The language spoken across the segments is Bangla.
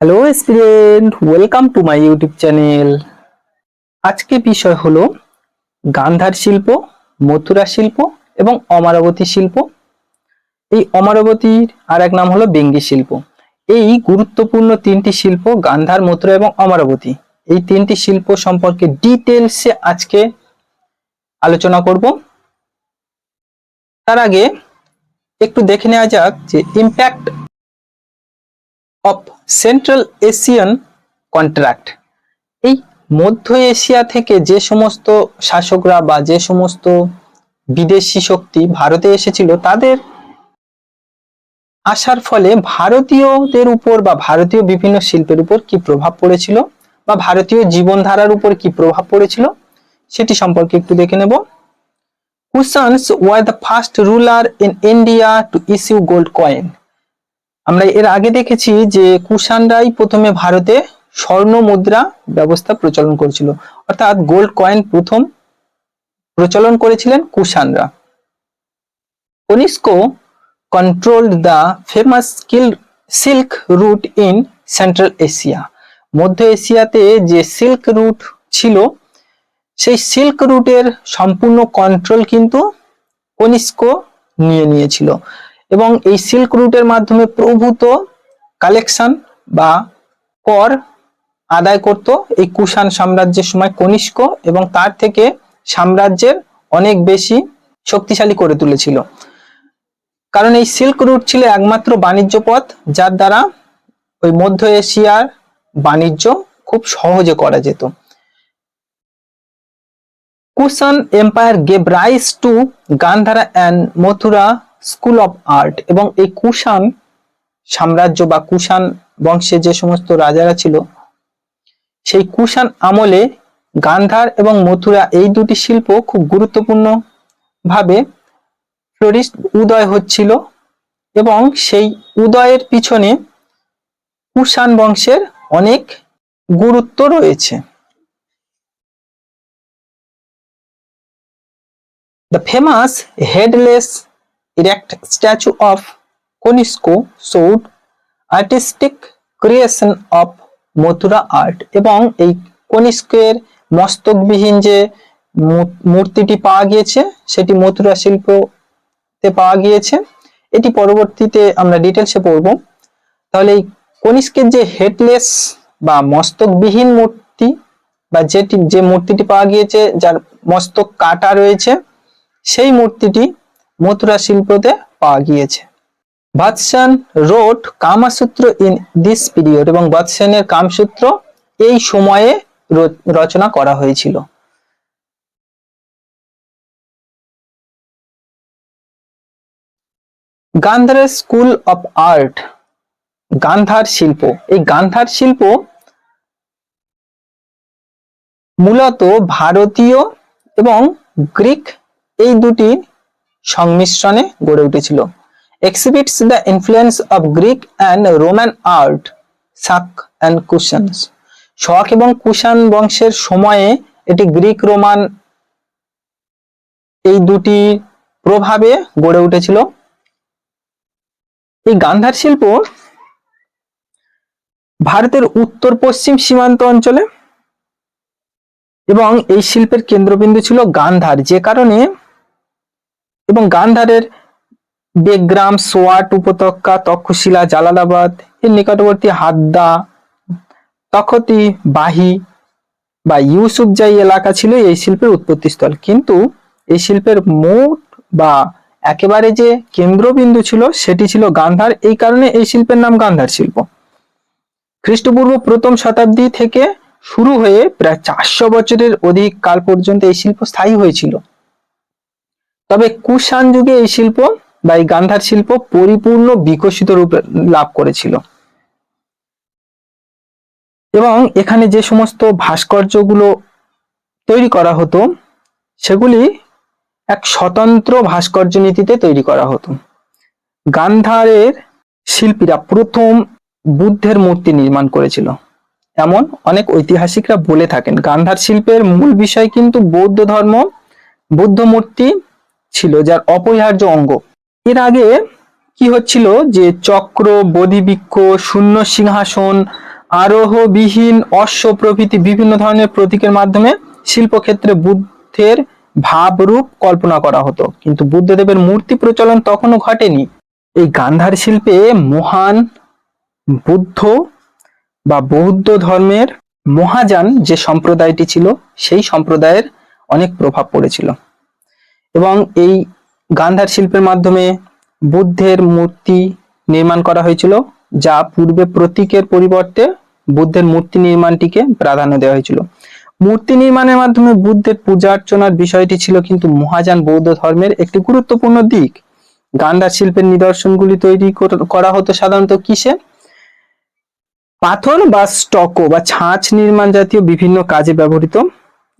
Hello student welcome to my YouTube channel আজকে বিষয় হলো গান্ধার শিল্প, মথুরা শিল্প এবং অমরাবতী শিল্প। এই অমরাবতীর আর এক নাম হলো বেঙ্গি শিল্প। এই গুরুত্বপূর্ণ তিনটি শিল্প গান্ধার, মথুরা এবং অমরাবতী। এই তিনটি শিল্প সম্পর্কে ডিটেলসে আজকে আলোচনা করব। তার আগে একটু দেখে নেওয়া যাক যে impact of central Asian contract. এই মধ্য এশিয়া থেকে যে সমস্ত শাসকরা বা যে সমস্ত বিদেশি শক্তি ভারতে এসেছিল, তাদের আসার ফলে ভারতীয়দের উপর বা ভারতীয় বিভিন্ন শিল্পের উপর কি প্রভাব পড়েছিল বা ভারতীয় জীবনধারার উপর কি প্রভাব পড়েছিল, সেটি সম্পর্কে একটু দেখে নেব। Kushans were the first ruler in India to issue gold coin আমরা এর আগে দেখেছি যে কুষাণরাই প্রথমে ভারতে স্বর্ণ মুদ্রা ব্যবস্থা প্রচলন করেছিল। অর্থাৎ গোল্ড কয়েন প্রথম প্রচলন করেছিলেন কুষাণরা। Kanishka controlled the famous skill silk route in central Asia মধ্য এশিয়াতে যে সিল্ক রুট ছিল, সেই সিল্ক রুটের সম্পূর্ণ কন্ট্রোল কিন্তু কনিস্কো নিয়ে নিয়েছিল। এবং এই সিল্ক রুটের মাধ্যমে প্রভূত কালেকশন বা কর আদায় করত এই কুষাণ সাম্রাজ্যের সময় কনিষ্ক এবং তার থেকে সাম্রাজ্যের অনেক বেশি শক্তিশালী করে তুলেছিল। কারণ এই সিল্ক রুট ছিল একমাত্র বাণিজ্য পথ, যার দ্বারা ওই মধ্য এশিয়ার বাণিজ্য খুব সহজে করা যেত। Kushan empire gave rise to Gandhara and Mathura school of art এবং এই কুষাণ সাম্রাজ্য বা কুষাণ বংশে যে সমস্ত রাজারা ছিল, সেই কুষাণ আমলে গান্ধার এবং মথুরা এই দুটি শিল্প খুব গুরুত্বপূর্ণ ভাবে ফ্লোরিস্ট উদয় হচ্ছিল এবং সেই উদয়ের পিছনে কুষাণ বংশের অনেক গুরুত্ব রয়েছে। The famous headless erect statue of Konisko showed artistic creation of Mathura art এবং এই কনিষ্কের মস্তকবিহীন যে মূর্তিটি পাওয়া গিয়েছে, সেটি মথুরা শিল্পতে পাওয়া গিয়েছে। এটি পরবর্তীতে আমরা ডিটেলসে পড়ব। তাহলে এই কনিষ্কের যে হেডলেস বা মস্তকবিহীন মূর্তি বা যেটি, যে মূর্তিটি পাওয়া গিয়েছে, যার মস্তক কাটা রয়েছে, সেই মূর্তিটি মথুরা শিল্পতে পাওয়া গিয়েছে। Vatsyayana wrote Kamasutra in this period এবং বাদশানের কামসূত্র এই সময়ে রচনা করা হয়েছিল। Gandhara school of art, Gandhara শিল্প। এই গান্ধার শিল্প মূলত ভারতীয় এবং গ্রিক এই দুটি সংমিশ্রণে গড়ে উঠেছিল। Exhibits the influence of Greek and Roman art Shaka and Kushans Shaka এবং কুশান বংশের সময়ে এটি গ্রিক রোমান এই দুটি প্রভাবে গড়ে উঠেছিল। এই গান্ধার শিল্প ভারতের উত্তর পশ্চিম সীমান্ত অঞ্চলে এবং এই শিল্পের কেন্দ্রবিন্দু ছিল গান্ধার, যে কারণে এবং গান্ধারের বেগ্রাম, সোয়াট, উপত্যকা, তক্ষশিলা, জালালাবাদ, এর নিকটবর্তী হাদ্দা, তখতি, বাহি বা ইউসুফ ইউসুফজাই এলাকা ছিল, এই শিল্পের উৎপত্তিস্থল। কিন্তু এই শিল্পের মোট বা একেবারে যে কেন্দ্রবিন্দু ছিল, সেটি ছিল গান্ধার। এই কারণে এই শিল্পের নাম গান্ধার শিল্প। খ্রিস্টপূর্ব প্রথম শতাব্দী থেকে শুরু হয়ে প্রায় চারশো বছরের অধিক কাল পর্যন্ত এই শিল্প স্থায়ী হয়েছিল। তবে কুষাণ যুগে এই শিল্প বা এই গান্ধার শিল্প পরিপূর্ণ বিকশিত রূপ লাভ করেছিল। এবং এখানে যে সমস্ত ভাস্কর্যগুলো তৈরি করা হতো, সেগুলি এক স্বতন্ত্র ভাস্কর্য নীতিতে তৈরি করা হতো। গান্ধারের শিল্পীরা প্রথম বুদ্ধের মূর্তি নির্মাণ করেছিল। এমন অনেক ঐতিহাসিকরা বলে থাকেন, গান্ধার শিল্পের মূল বিষয় কিন্তু বৌদ্ধ ধর্ম, বুদ্ধ মূর্তি ছিল যার অপরিহার্য অঙ্গ। এর আগে কি হচ্ছিল যে চক্র বোধিবৃক্ষ শূন্য সিংহাসন, আরোহবিহীন অশ্ব প্রভৃতি বিভিন্ন ধরনের প্রতীকের মাধ্যমে শিল্পক্ষেত্রে বুদ্ধের ভাবরূপ কল্পনা করা হতো। কিন্তু বুদ্ধদেবের মূর্তি প্রচলন তখনও ঘটেনি। এই গান্ধার শিল্পে মহান বুদ্ধ বা বৌদ্ধ ধর্মের মহাযান যে সম্প্রদায়টি ছিল, সেই সম্প্রদায়ের অনেক প্রভাব পড়েছিল। এবং এই গান্ধার শিল্পের মাধ্যমে বুদ্ধের মূর্তি নির্মাণ করা হয়েছিল, যা পূর্বে প্রতীকের পরিবর্তে বুদ্ধের মূর্তি নির্মাণটিকে প্রাধান্য দেওয়া হয়েছিল। মূর্তি নির্মাণের মাধ্যমে বুদ্ধের পূজা অর্চনার বিষয়টি ছিল কিন্তু মহাযান বৌদ্ধ ধর্মের একটি গুরুত্বপূর্ণ দিক। গান্ধার শিল্পের নিদর্শনগুলি তৈরি করা হতো সাধারণত কিসে? পাথর বা স্টকো বা ছাঁচ নির্মাণ জাতীয় বিভিন্ন কাজে ব্যবহৃত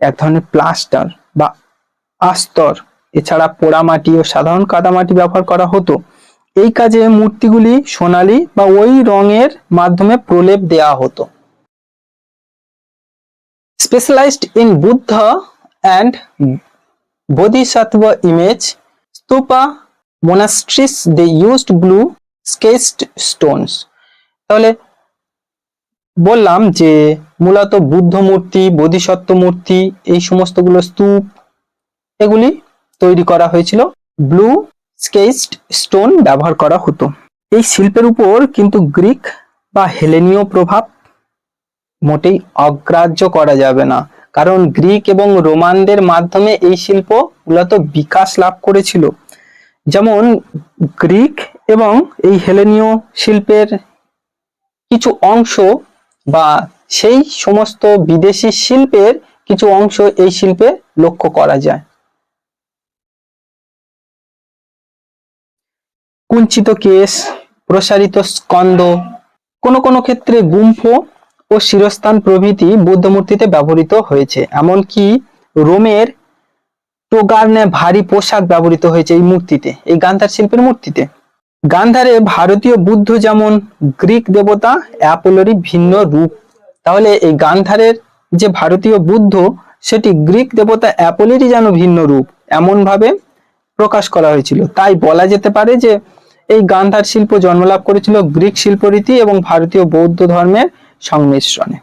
এক ধরনের প্লাস্টার বা আস্তর। এছাড়া পোড়ামাটি ও সাধারণ কাদামাটি ব্যবহার করা হতো। এই কাজে মূর্তিগুলি সোনালী বা ওই রঙের মাধ্যমে প্রলেপ দেওয়া হতো। Specialized in Buddha and Bodhisattva image stupa monasteries they used blue sketched stones তাহলে বললাম যে মূলত বুদ্ধ মূর্তি, বোধিসত্ত্ব মূর্তি, এই সমস্তগুলো স্তূপ, এগুলি তৈরি করা হয়েছিল। ব্লু স্কেচড স্টোন ব্যবহার করা হতো। এই শিল্পের উপর কিন্তু গ্রিক বা হেলেনীয় প্রভাব মোটেই অগ্রাহ্য করা যাবে না। কারণ গ্রিক এবং রোমানদের মাধ্যমে এই শিল্প মূলত বিকাশ লাভ করেছিল। যেমন গ্রিক এবং এই হেলেনীয় শিল্পের কিছু অংশ বা সেই সমস্ত বিদেশি শিল্পের কিছু অংশ এই শিল্পে লক্ষ্য করা যায়। কুঞ্চিত কেশ, প্রসারিত স্কন্দ, কোনো কোনো ক্ষেত্রে গুম্ফ ও শিরস্থান প্রভৃতি বুদ্ধ মূর্তিতে ব্যবহৃত হয়েছে। এমনকি রোমের টোগার্নে ভারী পোশাক ব্যবহৃত হয়েছে এই মূর্তিতে, এই গান্ধার শিল্পের মূর্তিতে। গান্ধারে ভারতীয় বুদ্ধ যেমন গ্রিক দেবতা, অ্যাপোলোরই ভিন্ন রূপ। তাহলে এই গান্ধারের যে ভারতীয় বুদ্ধ, সেটি গ্রিক দেবতা অ্যাপোলেরই যেন ভিন্ন রূপ এমন ভাবে প্রকাশ করা হয়েছিল। তাই বলা যেতে পারে যে এই গান্ধার শিল্প জন্মলাভ করেছিল গ্রিক শিল্পরীতি এবং ভারতীয় বৌদ্ধ ধর্মের সংমিশ্রণে।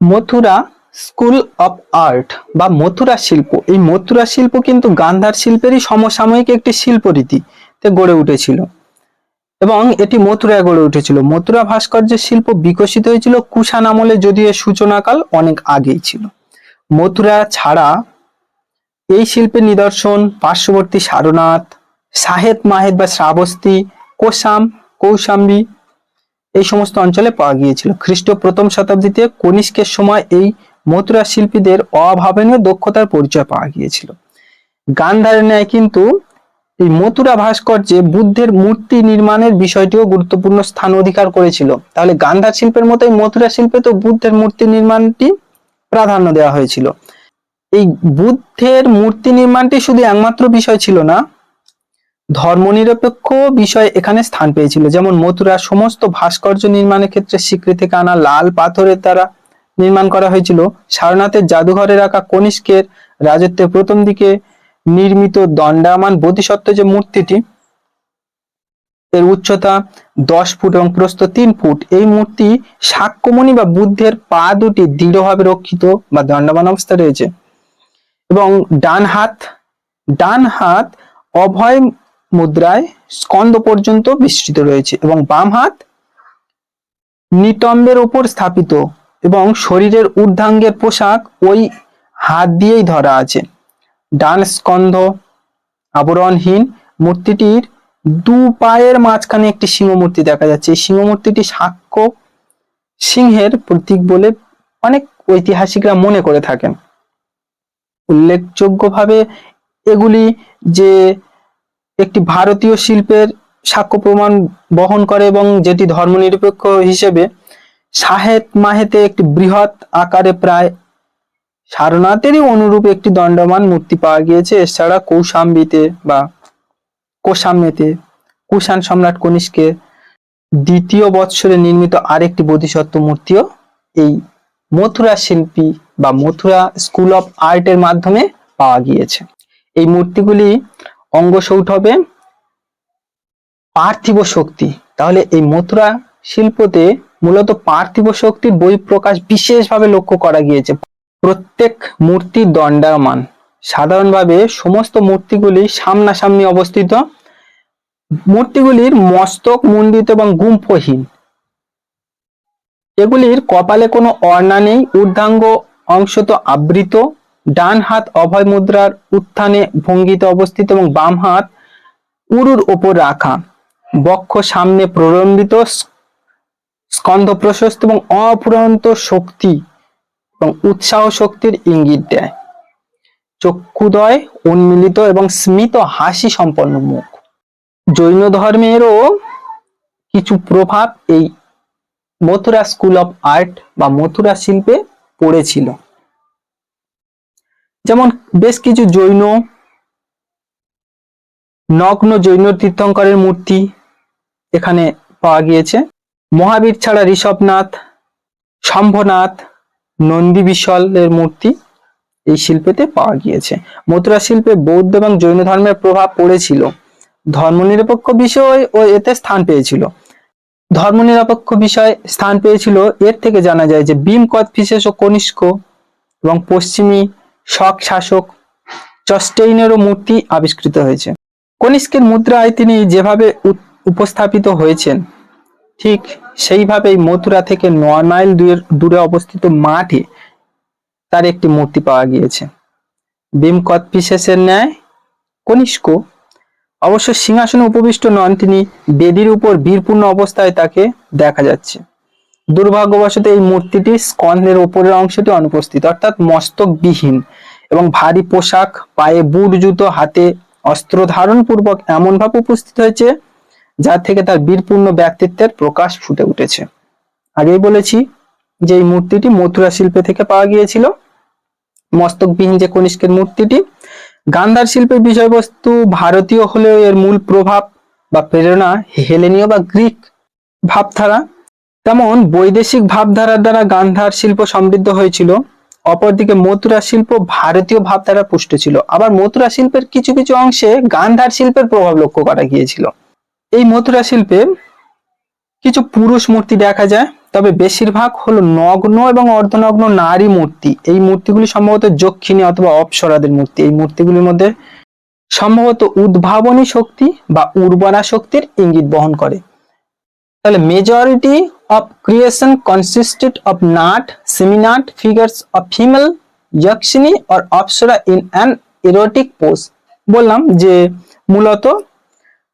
মথুরা স্কুল অফ আর্ট বা মথুরা শিল্প, এই মথুরা শিল্প কিন্তু গান্ধার শিল্পেরই সমসাময়িক একটি শিল্পরীতিতে গড়ে উঠেছিল। এবং এটি মথুরায় গড়ে উঠেছিল। মথুরা ভাস্কর্যের শিল্প বিকশিত হয়েছিল কুষাণ আমলে, যদিও সূচনাকাল অনেক আগেই ছিল। মথুরা ছাড়া এই শিল্পের নিদর্শন পার্শ্ববর্তী সারনাথ সাহেদ, মাহেদ বা শ্রাবস্তি, কোসাম, কৌশাম্বী এই সমস্ত অঞ্চলে পাওয়া গিয়েছিল। খ্রিস্ট প্রথম শতাব্দীতে কনিষ্কের সময় এই মথুরা শিল্পীদের অভাবনীয় দক্ষতার পরিচয় পাওয়া গিয়েছিল। গান্ধারের ন্যায় কিন্তু এই মথুরা ভাস্কর্যে বুদ্ধের মূর্তি নির্মাণের বিষয়টিও গুরুত্বপূর্ণ স্থান অধিকার করেছিল। তাহলে গান্ধার শিল্পের মতোই মথুরা শিল্পে তো বুদ্ধের মূর্তি নির্মাণটি প্রাধান্য দেওয়া হয়েছিল। এই বুদ্ধের মূর্তি নির্মাণটি শুধু একমাত্র বিষয় ছিল না ধর্মনিরপেক্ষ বিষয় এখানে স্থান পেয়েছিল। যেমন মথুরা, সমস্ত ভাস্কর্য নির্মাণের ক্ষেত্রে স্বীকৃতি থেকে আনা লাল পাথরের দ্বারা নির্মাণ করা হয়েছিল। সারনাথের জাদুঘরে রাখা কনিষ্কের রাজত্বের প্রথম দিকে নির্মিত দণ্ডামান বোধিসত্ত্ব যে মূর্তিটি, এর উচ্চতা দশ ফুট এবং প্রস্থ তিন ফুট, এই মূর্তি সাক্ষ্যমণি বা বুদ্ধের পা দুটি দৃঢ়ভাবে রক্ষিত বা দণ্ডায়মান অবস্থায় রয়েছে। এবং ডান হাত ডান হাত অভয় মুদ্রায় স্কন্দ পর্যন্ত বিস্তৃত রয়েছে এবং বাম হাত নিতম্বের উপর স্থাপিত এবং শরীরের ঊর্ধ্বাঙ্গের পোশাক ওই হাত দিয়েই ধরা আছে। ডান স্কন্ধ আবরণহীন মূর্তিটির দু পায়ের মাঝখানে একটি সিংহ মূর্তি দেখা যাচ্ছে। এই সিংহ মূর্তিটি সাক্ষ্য সিংহের প্রতীক বলে অনেক ঐতিহাসিকরা মনে করে থাকেন। উল্লেখযোগ্যভাবে এগুলি যে একটি ভারতীয় শিল্পের সাক্ষ্য প্রমাণ বহন করে এবং যেটি ধর্মনিরপেক্ষ হিসেবে সাহেত মাহেতে একটি বৃহৎ আকারে প্রায় সারনাথেরই অনুরূপ একটি দণ্ডমান মূর্তি পাওয়া গিয়েছে। এছাড়া কৌশাম্বিতে বা কোশাম্যেতে কুষাণ সম্রাট কনিষ্কের দ্বিতীয় বৎসরে নির্মিত আরেকটি বোধিসত্ত্ব মূর্তিও এই মথুরা শিল্পী বা মথুরা স্কুল অফ আর্টের মাধ্যমে পাওয়া গিয়েছে। এই মূর্তিগুলি অঙ্গসৌঠবে পার্থিব শক্তি। তাহলে এই মথুরা শিল্পতে মূলত পার্থিব শক্তির বহিঃপ্রকাশ বিশেষভাবে লক্ষ্য করা গিয়েছে। প্রত্যেক মূর্তি দণ্ডায়মান। সাধারণভাবে সমস্ত মূর্তিগুলি সামনাসামনি অবস্থিত। মূর্তিগুলির মস্তক, মুন্ডিত এবং গুম্ফহীন। এগুলির কপালে কোনো অর্ণা নেই। ঊর্ধ্বাঙ্গ অংশত আবৃত। ডান হাত অভয় মুদ্রার উত্থানে ভঙ্গিতে অবস্থিত এবং বাম হাত উরুর ওপর রাখা। বক্ষ সামনে প্রলম্বিত স্কন্ধ প্রশস্ত এবং অফুরন্ত শক্তি এবং উৎসাহ শক্তির ইঙ্গিত দেয়। চক্ষুদয়, উন্মিলিত এবং স্মিত হাসি সম্পন্ন মুখ। জৈন ধর্মেরও কিছু প্রভাব এই মথুরা স্কুল অফ আর্ট বা মথুরা শিল্পে পড়েছিল। যেমন বেশ কিছু জৈন, নগ্ন জৈন তীর্থঙ্করের মূর্তি এখানে পাওয়া গিয়েছে। মহাবীর ছাড়া ঋষভনাথ, শম্ভনাথ, নন্দী বিশলের মূর্তি এই শিল্পেতে পাওয়া গিয়েছে। মথুরা শিল্পে বৌদ্ধ এবং জৈন ধর্মের প্রভাব পড়েছিল। ধর্মনিরপেক্ষ বিষয় ও এতে স্থান পেয়েছিল। ধর্মনিরপেক্ষ বিষয় স্থান পেয়েছিল, এর থেকে জানা যায় যে ভীম বিশেষ ও কনিষ্ক এবং পশ্চিমী শক শাসক চস্টেইনেরও মূর্তি আবিষ্কৃত হয়েছে। কনিষ্কের মুদ্রায় তিনি যেভাবে উপস্থাপিত হয়েছেন, ঠিক সেইভাবেই মথুরা থেকে নয় মাইল দূরে অবস্থিত মাঠে তার একটি মূর্তি পাওয়া গিয়েছে। ভীম বিশেষের ন্যায় কনিষ্ক অবশ্য সিংহাসনে উপবিষ্ট নন, তিনি বেদির উপর বীরপূর্ণ অবস্থায় তাকে দেখা যাচ্ছে। দুর্ভাগ্যবশত এই মূর্তিটি স্কন্ধের উপরের অংশটি অনুপস্থিত, অর্থাৎ মস্তকবিহীন এবং ভারী পোশাক, পায়ে বুট জুতো, হাতে অস্ত্র ধারণ পূর্বক এমন ভাবে উপস্থিত হয়েছে যা থেকে তার বীরপূর্ণ ব্যক্তিত্বের প্রকাশ ফুটে উঠেছে। আগেই বলেছি যে এই মূর্তিটি মথুরা শিল্পে থেকে পাওয়া গিয়েছিল। মস্তকবিহীন যে কনিষ্কের মূর্তিটি, গান্ধার শিল্পের বিষয়বস্তু ভারতীয় হলেও এর মূল প্রভাব বা প্রেরণা হেলেনীয় বা গ্রিক ভাবধারা তেমন বৈদেশিক ভাবধারার দ্বারা গান্ধার শিল্প সমৃদ্ধ হয়েছিল, অপরদিকে মথুরা শিল্প ভারতীয় ভাবধারা পুষ্ট ছিল। আবার মথুরা শিল্পের কিছু কিছু অংশে গান্ধার শিল্পের প্রভাব লক্ষ্য করা গিয়েছিল। এই মথুরা শিল্পে কিছু পুরুষ মূর্তি দেখা যায়, তবে বেশিরভাগ হলো নগ্ন এবং অর্ধনগ্ন নারী মূর্তি। এই মূর্তিগুলি সম্ভবত যক্ষিণী অথবা অপসরাদের মূর্তি। এই মূর্তিগুলির মধ্যে সম্ভবত উদ্ভাবনী শক্তি বা উর্বরা শক্তির ইঙ্গিত বহন করে। তাহলে majority of creation consisted of nude semi nude figures of female yakshini or apsara in an erotic pose বললাম যে মূলত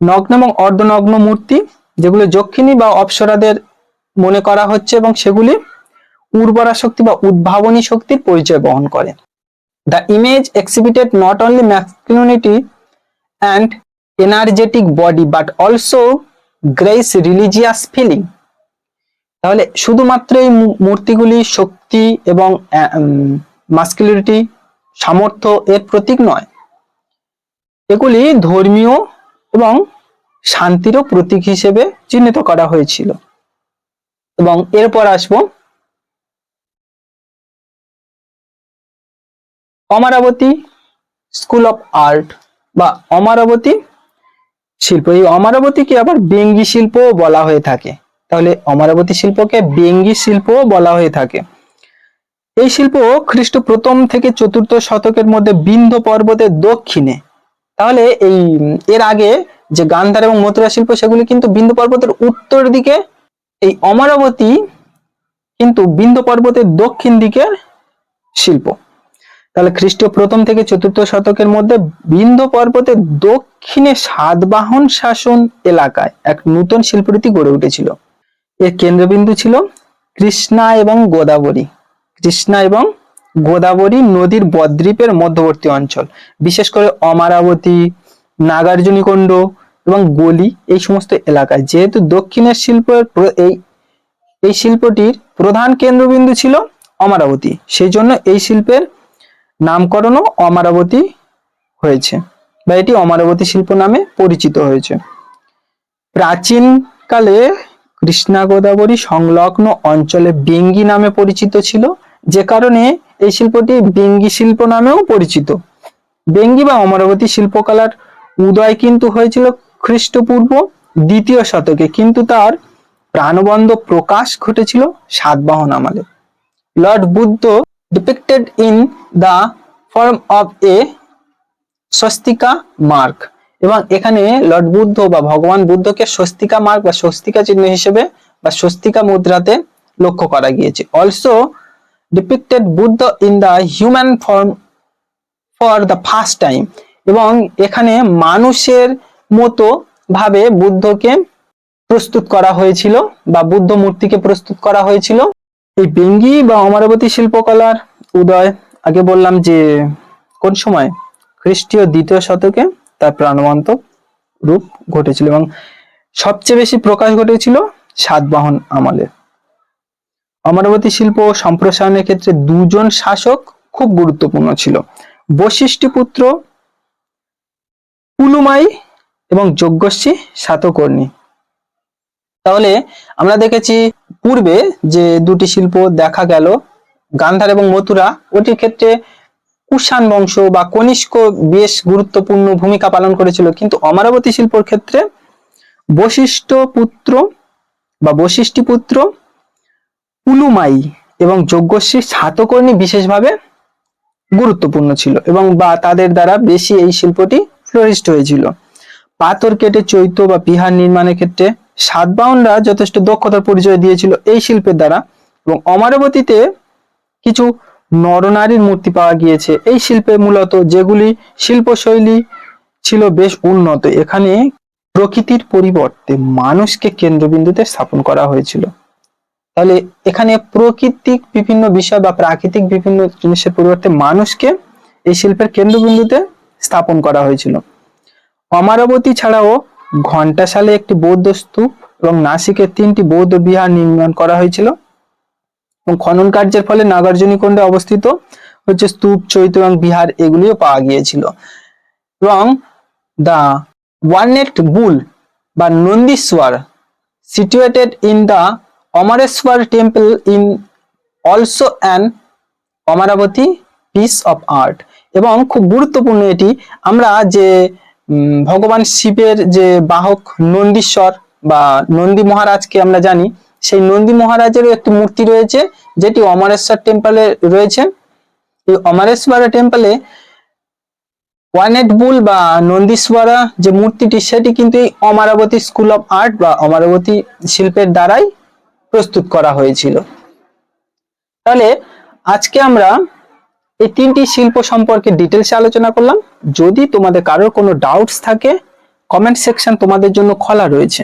নগ্ন এবং অর্ধনগ্ন মূর্তি, যেগুলো যক্ষিণী বা অপসরাদের মনে করা হচ্ছে এবং সেগুলি উর্বরা শক্তি বা উদ্ভাবনী শক্তির পরিচয় বহন করে। The image exhibited not only masculinity and energetic body but also grace religious feeling তাহলে শুধুমাত্র এই মূর্তিগুলি শক্তি এবং মাস্কুলিনিটি সামর্থ্য এর প্রতীক নয়। এগুলি ধর্মীয় এবং শান্তিরও প্রতীক হিসেবে চিহ্নিত করা হয়েছিল। এবং এরপর আসব অমরাবতী স্কুল অফ আর্ট বা অমরাবতী শিল্প। এই অমরাবতীকে আবার বেঙ্গি শিল্পও বলা হয়ে থাকে। তাহলে অমরাবতী শিল্পকে বেঙ্গি শিল্পও বলা হয়ে থাকে। এই শিল্প খ্রিস্ট প্রথম থেকে চতুর্থ শতকের মধ্যে বিন্ধ্য পর্বতের দক্ষিণে। তাহলে এই, এর আগে যে গান্ধার এবং মথুরা শিল্প, সেগুলি কিন্তু বিন্দু পর্বতের উত্তর দিকে, এই অমরাবতী কিন্তু বিন্ধ্য পর্বতের দক্ষিণ দিকের শিল্প। তাহলে খ্রিস্টীয় প্রথম থেকে চতুর্থ শতকের মধ্যে বিন্ধ্য পর্বতের দক্ষিণে সাতবাহন শাসন এলাকায় এক নূতন শিল্পরীতি গড়ে উঠেছিল। এর কেন্দ্রবিন্দু ছিল কৃষ্ণা এবং গোদাবরী। কৃষ্ণা এবং গোদাবরী নদীর বদ্বীপের মধ্যবর্তী অঞ্চল। বিশেষ করে অমারাবতী, নাগার্জুনিকোণ্ড এবং গলি এই সমস্ত এলাকায় যেহেতু দক্ষিণের শিল্পের এই এই শিল্পটির প্রধান কেন্দ্রবিন্দু ছিল অমরাবতী। সেই জন্য এই শিল্পের নামকরণও অমরাবতী হয়েছে বা এটি অমরাবতী শিল্প নামে পরিচিত হয়েছে। প্রাচীন কালে কৃষ্ণা গোদাবরী সংলগ্ন অঞ্চলে বেঙ্গি নামে পরিচিত ছিল, যে কারণে এই শিল্পটি বেঙ্গি শিল্প নামেও পরিচিত। বেঙ্গি বা অমরাবতী শিল্পকলার উদয় কিন্তু হয়েছিল খ্রিস্টপূর্ব দ্বিতীয় শতকে, কিন্তু তার প্রাণবন্ধ প্রকাশ ঘটেছিল সাতবাহন আমলে। Lord Buddha depicted in the form of a swastika mark. এবং এখানে লর্ড বুদ্ধ বা ভগবান বুদ্ধকে স্বস্তিকা মার্ক বা স্বস্তিকা চিহ্ন হিসেবে বা স্বস্তিকা মুদ্রাতে লক্ষ্য করা গিয়েছে। Also depicted Buddha in the human form for the first time এবং এখানে মানুষের মতো ভাবে বুদ্ধকে প্রস্তুত করা হয়েছিল বা বুদ্ধ মূর্তিকে প্রস্তুত করা হয়েছিল। এই বেঙ্গি বা অমরাবতী শিল্পকলার উদয়, আগে বললাম যে কোন সময়? খ্রিস্টীয় দ্বিতীয় শতকে তার প্রাণবন্ত রূপ ঘটেছিল এবং সবচেয়ে বেশি প্রকাশ ঘটেছিল সাতবাহন আমলে। অমরাবতী শিল্প সম্প্রসারণের ক্ষেত্রে দুজন শাসক খুব গুরুত্বপূর্ণ ছিল। বশিষ্ঠপুত্র পুলুমাই এবং যজ্ঞশ্রী সাতকর্ণী। তাহলে আমরা দেখেছি পূর্বে যে দুটি শিল্প দেখা গেল, গান্ধার এবং মথুরা, ওটির ক্ষেত্রে কুষাণ বংশ বা কনিষ্ক বেশ গুরুত্বপূর্ণ ভূমিকা পালন করেছিল। কিন্তু অমরাবতী শিল্পর ক্ষেত্রে বশিষ্ঠ পুত্র বা বশিষ্ঠী পুত্র পুলুমাই এবং যজ্ঞশ্রী সাতকর্ণী বিশেষভাবে গুরুত্বপূর্ণ ছিল এবং বা তাদের দ্বারা বেশি এই শিল্পটি ফ্লোরিস্ট হয়েছিল। পাথর কেটে চৈত্য বা বিহার নির্মাণের ক্ষেত্রে সাতবাহনরা যথেষ্ট দক্ষতার পরিচয় দিয়েছিল এই শিল্পের দ্বারা এবং অমরাবতীতে কিছু নরনারীর মূর্তি পাওয়া গিয়েছে। এই শিল্পে মূলত যেগুলি শিল্পশৈলী ছিল বেশ উন্নত। এখানে প্রকৃতির পরিবর্তে মানুষকে কেন্দ্রবিন্দুতে স্থাপন করা হয়েছিল। তাহলে এখানে প্রকৃতিক বিভিন্ন বিষয় বা প্রাকৃতিক বিভিন্ন জিনিসের পরিবর্তে মানুষকে এই শিল্পের কেন্দ্রবিন্দুতে স্থাপন করা হয়েছিল। অমরাবতী ছাড়াও ঘণ্টাশালে একটি বৌদ্ধ স্তূপ এবং নাসিকের তিনটি বৌদ্ধ বিহার নির্মাণ করা হয়েছিল। এবং খনন কার্যের ফলে নাগার্জুনীকুণ্ডে অবস্থিত হচ্ছে স্তূপ চৈত্য এবং বিহার এগুলিও পাওয়া গিয়েছিল। এবং দ্য ওয়ানেট বুল বা Nandishwar situated in the Amareshwar temple in also an Amaravati piece of art এবং খুব গুরুত্বপূর্ণ এটি, আমরা যে ভগবান শিবের যে বাহক নন্দীশ্বর বা নন্দী মহারাজকে আমরা জানি সেই নন্দী মহারাজেরও একটি মূর্তি রয়েছে, যেটি অমরেশ্বর টেম্পলে রয়েছে। এই অমরেশ্বর টেম্পলে ওয়ানেট বুল বা নন্দীশ্বরা যে মূর্তিটি, সেটি কিন্তু এই অমরাবতী স্কুল অফ আর্ট বা অমরাবতী শিল্পের দ্বারাই প্রস্তুত করা হয়েছিল। তাহলে আজকে আমরা এই তিনটি শিল্প সম্পর্কে ডিটেলসে আলোচনা করলাম। যদি তোমাদের কারোর কোনো ডাউটস থাকে কমেন্ট সেকশন তোমাদের জন্য খোলা রয়েছে।